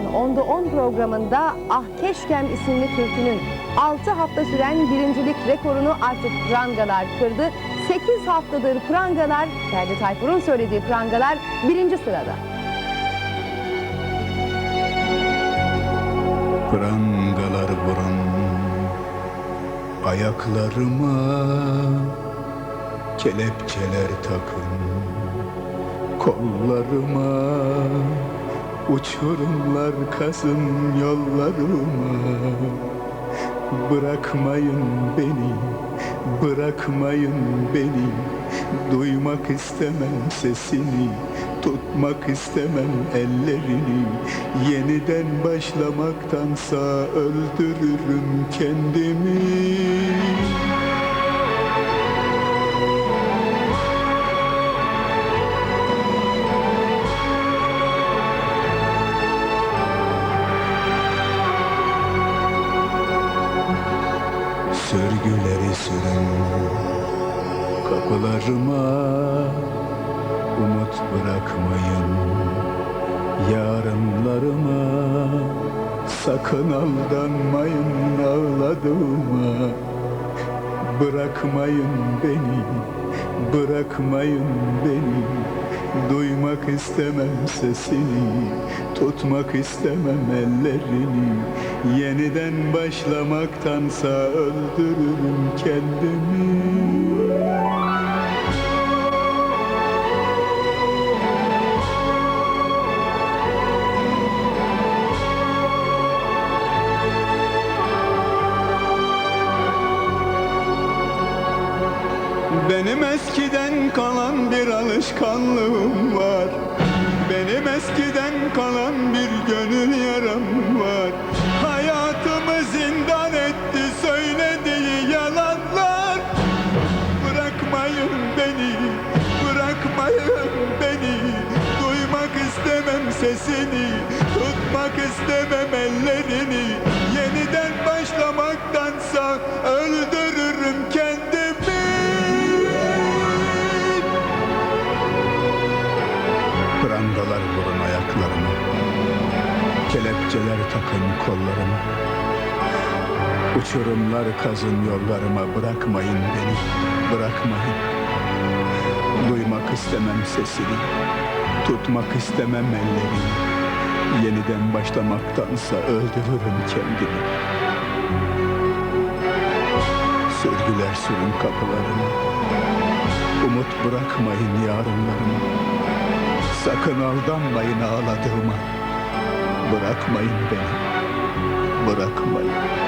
Onda 10 programında Ah Keşkem isimli türkünün 6 hafta süren birincilik rekorunu artık prangalar kırdı. 8 haftadır prangalar, Ferdi Tayfur'un söylediği prangalar birinci sırada. Prangalar vuran ayaklarıma Kelepçeler takın kollarıma Uçurumlar kazın yollarıma. Bırakmayın beni, bırakmayın beni. Duymak istemem sesini, tutmak istemem ellerini. Yeniden başlamaktansa öldürürüm kendimi kapılarıma Umut bırakmayın. Yarınlarıma Sakın aldanmayın ağladığıma. Bırakmayın beni, bırakmayın beni. Duymak istemem sesini, tutmak istemem ellerini. Yeniden başlamaktansa öldürürüm kendimi Benim eskiden kalan bir alışkanlığım var. Benim eskiden kalan bir gönül yaram var. Hayatımı zindan etti söylediği yalanlar. Bırakmayın beni, bırakmayın beni. Duymak istemem sesini, tutmak istemem ellerini. Yeniden başlamaktansa öldürürüm Kelepçeler takın kollarıma. Uçurumlar kazın yollarıma Bırakmayın beni, bırakmayın. Duymak istemem sesini Tutmak istemem ellerini. Yeniden başlamaktansa öldürürüm kendimi. Sürgüler sürün kapılarıma. Umut bırakmayın yarınlarıma. Sakın aldanmayın ağladığıma Bırakmayın beni. Bırakmayın